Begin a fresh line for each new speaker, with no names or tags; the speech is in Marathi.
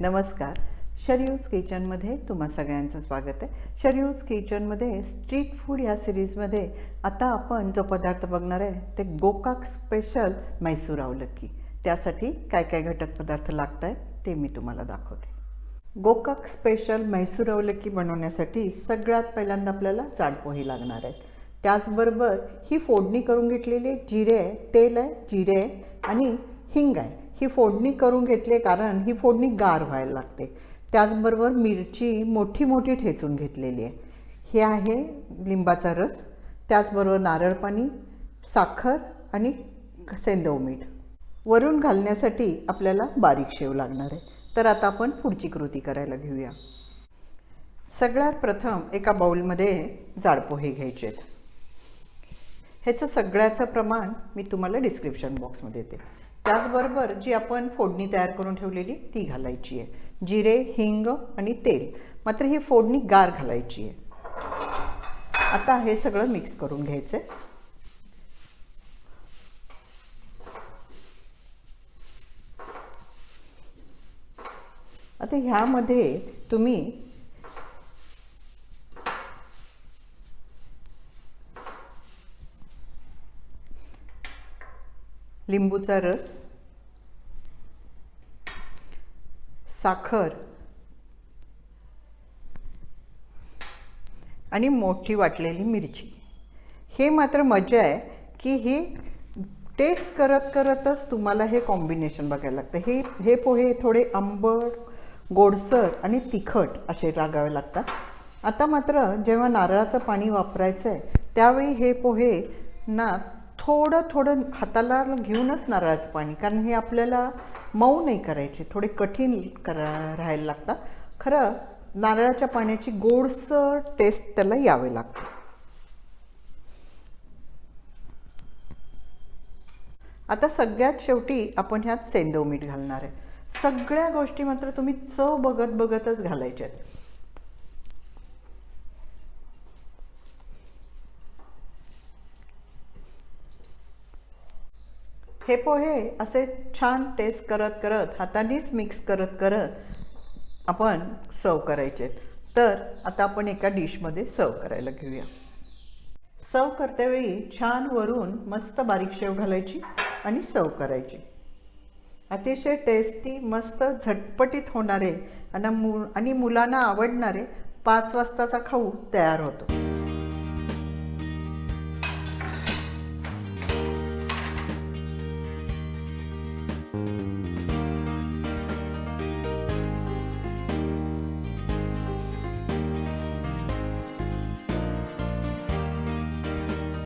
नमस्कार. शरयूज किचनमध्ये तुम्हा सगळ्यांचं स्वागत आहे. शरयूज किचनमध्ये स्ट्रीट फूड या सिरीजमध्ये आता आपण जो पदार्थ बघणार आहे ते गोकाक स्पेशल मैसूर आवलक्की. त्यासाठी काय काय घटक पदार्थ लागत आहेत ते मी तुम्हाला दाखवते. गोकाक स्पेशल मैसूर अवलक्की बनवण्यासाठी सगळ्यात पहिल्यांदा आपल्याला जाड पोहे लागणार आहेत. त्याचबरोबर ही फोडणी करून घेतलेली जिरे आहे तेल आहे जिरे आहे आणि हिंग आहे. ही फोडणी करून घेतली कारण ही फोडणी गार व्हायला लागते. त्याचबरोबर मिरची मोठी मोठी ठेचून घेतलेली आहे. हे आहे लिंबाचा रस त्याचबरोबर नारळ पाणी साखर आणि सेंदव मीठ. वरून घालण्यासाठी आपल्याला बारीक शेव लागणार आहे. तर आता आपण पुढची कृती करायला घेऊया. सगळ्यात प्रथम एका बाऊलमध्ये जाड पोहे घ्यायचे आहेत. ह्याचं सगळ्याचं प्रमाण मी तुम्हाला डिस्क्रिप्शन बॉक्समध्ये देते. त्याचबरोबर जी आपण फोडणी तयार करून ठेवलेली ती घालायची आहे. जिरे हिंग आणि तेल. मात्र ही फोडणी गार घालायची आहे. आता हे सगळं मिक्स करून घ्यायचं आहे आता ह्यामध्ये तुम्ही लिंबूचा रस साखर. आणि मोठी वाटलेली मिरची. हे मात्र मजा आहे की ही टेस्ट करत करतच तुम्हाला हे कॉम्बिनेशन बघायला लागतं. हे हे पोहे थोडे आंबट गोडसर आणि तिखट असे लागावे लागतात. आता मात्र जेव्हा नारळाचं पाणी वापरायचं आहे त्यावेळी हे पोहे ना थोडं थोडं हाताला घेऊनच नारळाचं पाणी कारण हे आपल्याला मऊ नाही करायचे थोडे कठीण करा राहायला लागतात. खरं नारळाच्या पाण्याची गोडसर टेस्ट त्याला यावे लागते. आता सगळ्यात शेवटी आपण ह्यात सेंदव मीठ घालणार आहे. सगळ्या गोष्टी मात्र तुम्ही चव बघत बघतच घालायच्या आहेत. हे पोहे असे छान टेस्ट करत करत हातानेच मिक्स करत करत आपण सर्व करायचे. तर आता आपण एका डिशमध्ये सर्व करायला घेऊया. सर्व करतेवेळी छान वरून मस्त बारीक शेव घालायची आणि सर्व करायची. अतिशय टेस्टी मस्त झटपटीत होणारे आणि मु आणि मुलांना आवडणारे पाच वाजताचा खाऊ तयार होतो. うん